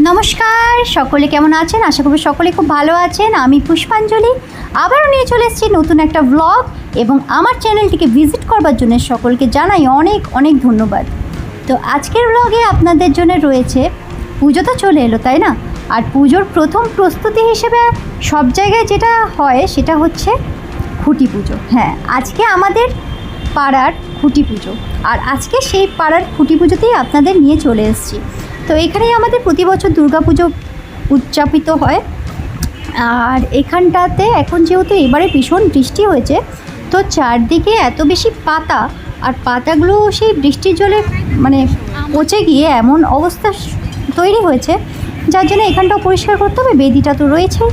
নমস্কার, সকলে কেমন আছেন? আশা করি সকলে খুব ভালো আছেন। আমি পুষ্পাঞ্জলি। আবারও নিয়ে চলে এসেছি নতুন একটা ব্লগ এবং আমার চ্যানেলটিকে ভিজিট করবার জন্য সকলকে জানাই অনেক অনেক ধন্যবাদ। তো আজকের ব্লগে আপনাদের জন্য রয়েছে, পুজো তো চলে এলো, তাই না? আর পুজোর প্রথম প্রস্তুতি হিসেবে সব জায়গায় যেটা হয় সেটা হচ্ছে খুঁটি পুজো। হ্যাঁ আজকে আমাদের পাড়ার খুঁটি পুজো। আর আজকে সেই পাড়ার খুঁটি পুজোতেই আপনাদের নিয়ে চলে এসেছি। তো এখানেই আমাদের প্রতি বছর দুর্গা পুজো উদযাপিত হয়। আর এখানটাতে এখন যেহেতু এবারে ভীষণ বৃষ্টি হয়েছে, তো চারদিকে এত বেশি পাতা আর পাতাগুলো সেই বৃষ্টির জলে মানে পচে গিয়ে এমন অবস্থা তৈরি হয়েছে, যার জন্য এখানটাও পরিষ্কার করতে হবে, বেদিটা তো রয়েছে।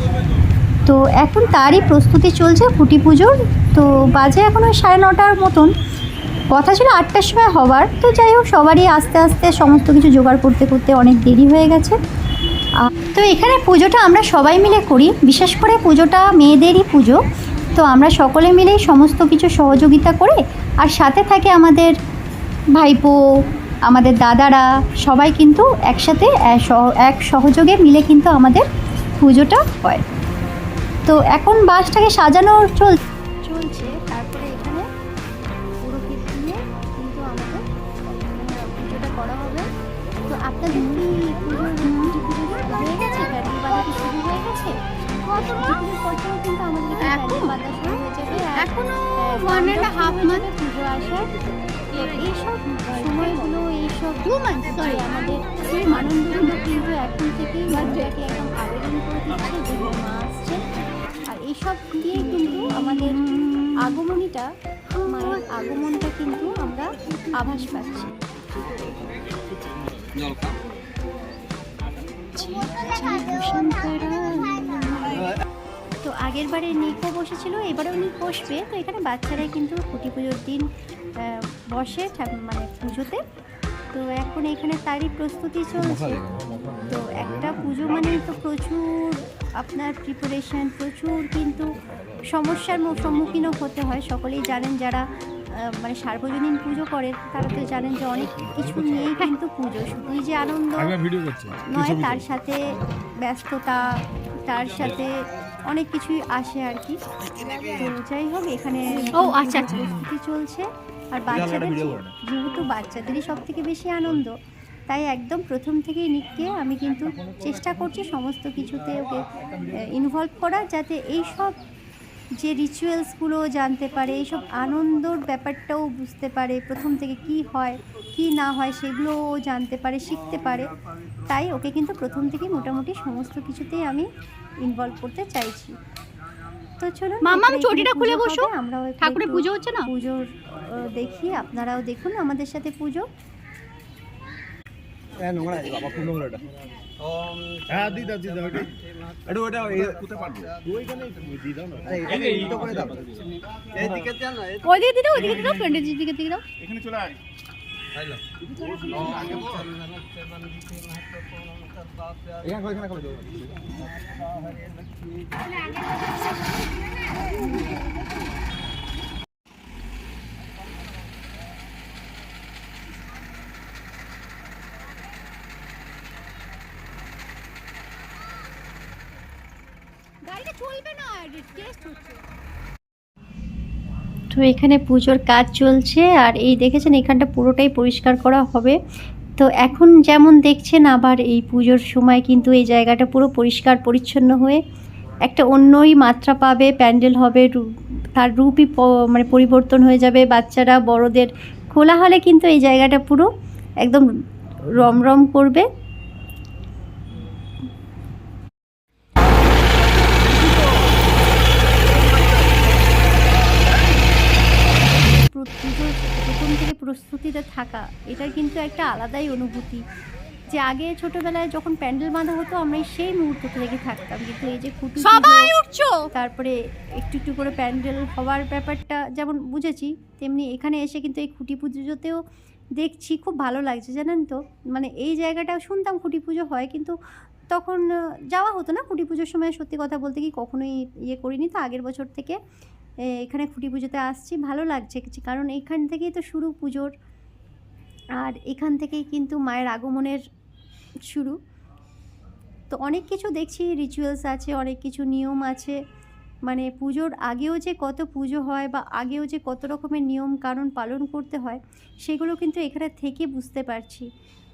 তো এখন তারই প্রস্তুতি চলছে খুঁটি পুজোর, তো বাজে এখন ওই সাড়ে নটার মতন। কথা ছিল আটটার সময় হবার। তো যাই হোক, সবারই আস্তে আস্তে সমস্ত কিছু জোগাড় করতে করতে অনেক দেরি হয়ে গেছে। তো এখানে পুজোটা আমরা সবাই মিলে করি, বিশেষ করে পুজোটা মেয়েদেরই পুজো। তো আমরা সকলে মিলেই সমস্ত কিছু সহযোগিতা করে, আর সাথে থাকে আমাদের ভাইপো, আমাদের দাদারা, সবাই কিন্তু একসাথে এক এক সহযোগে মিলে কিন্তু আমাদের পুজোটা হয়। তো এখন বাসটাকে সাজানো চল, চলছে। শুরু হয়ে month। যাবে পুজো আসার এইসব সময়গুলো, এইসব. যে আমাদের আনন্দগুলো কিন্তু এখন থেকেই বাচ্চাকে একদম আবেদন করে দিচ্ছে, যে মা আসছে আর এইসব দিয়ে কিন্তু আমাদের আগমনীটা, মায়ের আগমনটা কিন্তু আমরা আভাস পাচ্ছি তো আগের বারে নিকো বসেছিল এবারেও নিক বসবে তো এখানে বাচ্চারা কিন্তু কুটি পুজোর দিন বসে মানে পুজোতে। তো এখন এখানে তারই প্রস্তুতি চলছে। তো একটা পুজো মানে তো প্রচুর আপনার প্রিপারেশন প্রচুর কিন্তু সমস্যার সম্মুখীনও হতে হয়। সকলেই জানেন যারা মানে সার্বজনীন পুজো করে তারা তো জানেন যে অনেক কিছু নিয়েই কিন্তু পুজো। শুধুই যে আনন্দ নয় তার সাথে ব্যস্ততা তার সাথে অনেক কিছুই আসে আর কি। তো যাই হোক এখানে ও, আচ্ছা, আচ্ছা। প্রস্তুতি চলছে। আর বাচ্চাদের যেহেতু বাচ্চাদেরই সব থেকে বেশি আনন্দ তাই একদম প্রথম থেকেই নিককে আমি কিন্তু চেষ্টা করছি সমস্ত কিছুতে ওকে ইনভলভ করা যাতে এই সব যে রিচুয়ালসগুলো জানতে পারে এইসব আনন্দর ব্যাপারটাও বুঝতে পারে প্রথম থেকে কি হয় কি না হয় সেগুলো ও জানতে পারে শিখতে পারে তাই ওকে কিন্তু প্রথম থেকেই মোটামুটি সমস্ত কিছুতেই আমি ইনভলভ করতে চাইছি তো চলো মামাম, চটিটা খুলে বসো। আমরাও ঠাকুরের পুজো হচ্ছে না? পুজোর দেখি আপনারাও দেখুন আমাদের সাথে পুজো নোংরা আছে বাবা খুব নোংরা এটা হ্যাঁ দি দাও দি দাও এটা এটা ওটা কুতে পারব ওইখানে দি দাও না এই তো করে দাও। এইদিকে দেন না ওই দিকে দিতে ওই দিকে দিতে ফ্রেন্ডের দিকে দিকে দাও। এখানে চলে আয়। এখানে করে এখানে করে দাও গাড়িটা চলবে না টেস্ট হচ্ছে তো এখানে পুজোর কাজ চলছে, আর এই দেখেছেন এখানটা পুরোটাই পরিষ্কার করা হবে। তো এখন যেমন দেখছেন আবার এই পুজোর সময় কিন্তু এই জায়গাটা পুরো পরিষ্কার, পরিচ্ছন্ন হয়ে একটা অন্যই মাত্রা পাবে, প্যান্ডেল হবে তার রূপই মানে পরিবর্তন হয়ে যাবে, বাচ্চারা, বড়দের। খোলা হলে কিন্তু এই জায়গাটা পুরো একদম রমরম করবে প্র- পুজোর প্রথম থেকে প্রস্তুতিতে থাকা এটা কিন্তু একটা আলাদাই অনুভূতি। যে আগে ছোটবেলায় যখন প্যান্ডেল বাঁধা হতো আমরা সেই মুহূর্ত থেকে থাকতাম। কিন্তু এই যে খুঁটি সবাই উঠছো! তারপরে একটু একটু করে প্যান্ডেল হওয়ার ব্যাপারটা যেমন বুঝেছি তেমনি এখানে এসে কিন্তু এই খুঁটি পুজোতেও দেখছি খুব ভালো লাগছে জানেন তো? মানে এই জায়গাটা শুনতাম খুঁটি পুজো হয় কিন্তু তখন যাওয়া হতো না খুঁটি পুজোর সময় সত্যি কথা বলতে কি কখনোই ইয়ে করিনি তো আগের বছর থেকে। এখানে খুঁটি পুজোতে আসছি ভালো লাগছে। কিছু কারণ এখান থেকেই তো শুরু পুজোর। আর এখান থেকেই কিন্তু মায়ের আগমনের শুরু। তো অনেক কিছু দেখছি রিচুয়ালস আছে, অনেক কিছু নিয়ম আছে। মানে পুজোর আগেও যে কত পুজো হয় বা আগেও যে কত রকমের নিয়ম কানুন পালন করতে হয়, সেগুলো কিন্তু এখানে থেকে বুঝতে পারছি।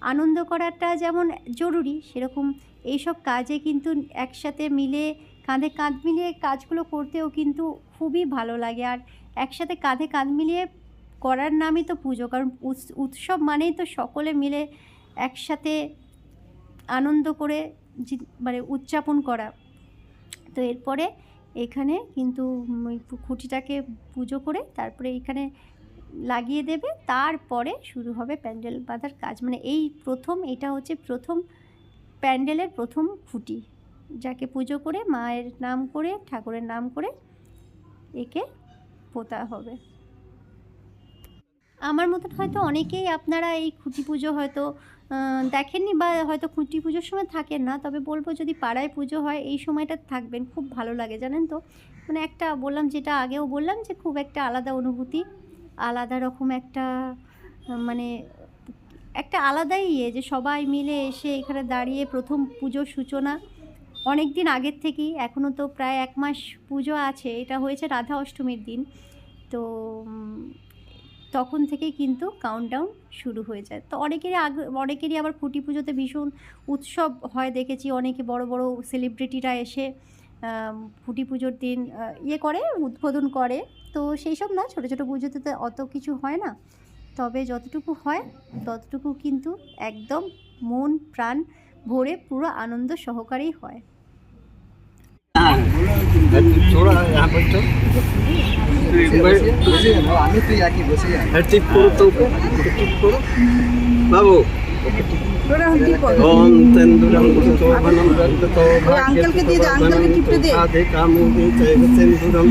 আনন্দ করাটা যেমন জরুরি, সেরকম এইসব কাজে কিন্তু একসাথে মিলে, কাঁধে কাঁধ মিলিয়ে কাজগুলো করতেও কিন্তু খুবই ভালো লাগে। আর একসাথে কাঁধে কাঁধ মিলিয়ে করার নামই তো পুজো, কারণ উৎস- উৎসব মানেই তো সকলে মিলে একসাথে আনন্দ করে মানে উদযাপন করা। তো এরপরে এখানে কিন্তু খুঁটিটাকে পুজো করে তারপরে এখানে লাগিয়ে দেবে। তারপরে শুরু হবে প্যান্ডেল বাঁধার কাজ। মানে এই প্রথম, এটা হচ্ছে প্রথম প্যান্ডেলের প্রথম খুঁটি, যাকে পুজো করে মায়ের নাম করে, ঠাকুরের নাম করে একে পোতা হবে। আমার মতন হয়তো অনেকেই আপনারা এই খুঁটি পুজো হয়তো দেখেননি বা হয়তো খুঁটি পুজোর সময় থাকেন না। তবে বলব যদি পাড়ায় পুজো হয়, এই সময়টা থাকবেন, খুব ভালো লাগে, জানেন তো? মানে একটা বললাম যেটা আগেও বললাম যে খুব একটা আলাদা অনুভূতি, আলাদা রকম একটা মানে একটা আলাদাই ইয়ে যে সবাই মিলে এসে এখানে দাঁড়িয়ে প্রথম পুজোর সূচনা। অনেক দিন আগের থেকেই এখনও তো প্রায় এক মাস পুজো আছে। এটা হয়েছে রাধা অষ্টমীর দিন। তো তখন থেকেই কিন্তু কাউন্টডাউন শুরু হয়ে যায় তো অনেকেরই আগে অনেকেরই আবার খুঁটি পুজোতে ভীষণ উৎসব হয় দেখেছি অনেকে বড় বড় সেলিব্রিটিরা এসে খুঁটি পুজোর দিন ইয়ে করে উদ্বোধন করে তো সেই সব না ছোটো ছোটো পুজোতে তো অত কিছু হয় না তবে যতটুকু হয় ততটুকু কিন্তু একদম মন প্রাণ ভরে পুরো আনন্দ সহকারেই হয় আমি তুই একই বসে যাই টিপ করো তো টিপ করো বাবু ओम तंदुरम शोभनम रक्ततो अंकल के दे दे, अंकल के टिप पे दे। आधे कामुदे चैव सिंदूरम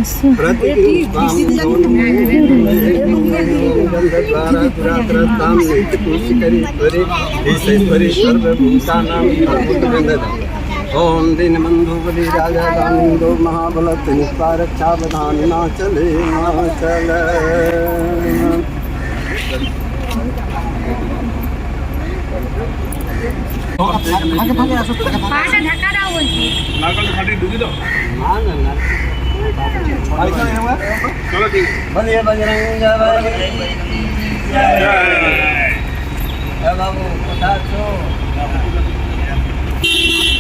ओम दीनबंधु बली राजा रानी दो महाबल तुष्कार रक्षा बधान ना चले ना चले बाबू बता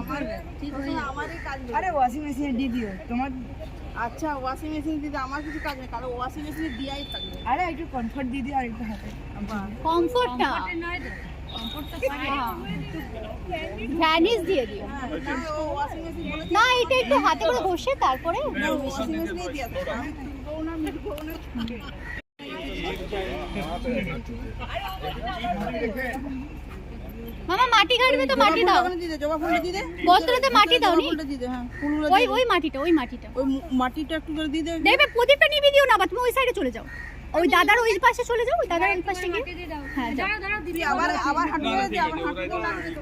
আমার ঠিক আমারই কাজ আরে ওয়াশিং মেশিনে দিয়ে দিও। তোমার আচ্ছা ওয়াশিং মেশিন দিতে আমার কিছু কাজ নেই কারণ ওয়াশিং মেশিনে দিয়াই থাকবে। আরে একটু কমফর্ট দিয়ে দিও আর একটু হাতে। কমফোর্ট না ভ্যানিস দিয়ে দিও। না এটা একটু হাতে করে ঘষে তারপরে না না মামা মাটি ঘাটবে তো মাটি দাও। জবা ফুলটা দিয়ে দে। বস্ত্রতে মাটি দাও নি? ফুলটা দিয়ে দে হ্যাঁ ফুলগুলো ওই ওই মাটিটা ওই মাটিটা। ওই মাটিটা একটু করে দিয়ে দে। দেখবে প্রদীপটা নিবি দিও না বা তুমি ওই সাইডে চলে যাও। ওই দাদার ওই পাশে চলে যাও ওই দাদার ওই পাশে গিয়ে হ্যাঁ যাও। তুই আবার আবার হাঁটু করে দে আবার হাঁটু করে লাগিয়ে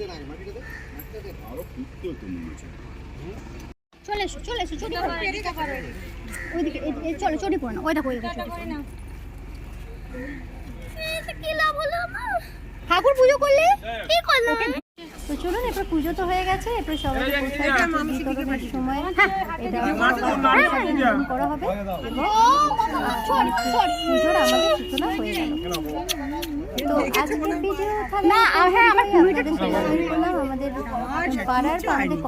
দে না মাটিটা দে। মাটিটা দে। আরও ফুটতে তো চলে এসো চলে এসো চটি ওইদিকে চলো চটি পড়ো না ওই দেখো ওই দেখো কি লাভ হলো আমার? ঠাকুর পুজো করলে? কি করলাম তো চলুন এরপর পুজো তো হয়ে গেছে এরপর সবাই সময়। এটা বাড়ির সাথে করা হবে। এবং পুজোর আমাদের সূচনা হয়ে গেল। তো আজকের ভিডিও না হ্যাঁ আমার আমাদের পাড়ার আমাদের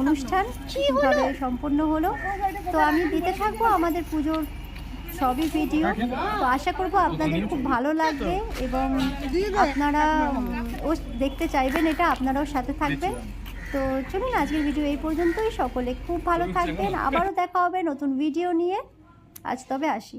অনুষ্ঠান সম্পন্ন হলো? তো আমি দিতে থাকব আমাদের পুজোর সবই ভিডিও তো আশা করব আপনাদের খুব ভালো লাগবে এবং আপনারা ও দেখতে চাইবেন এটা আপনারাও সাথে থাকবেন। তো চলুন আজকের ভিডিও এই পর্যন্তই। সকলে খুব ভালো থাকবেন। আবারও দেখা হবে নতুন ভিডিও নিয়ে। আজ তবে আসি।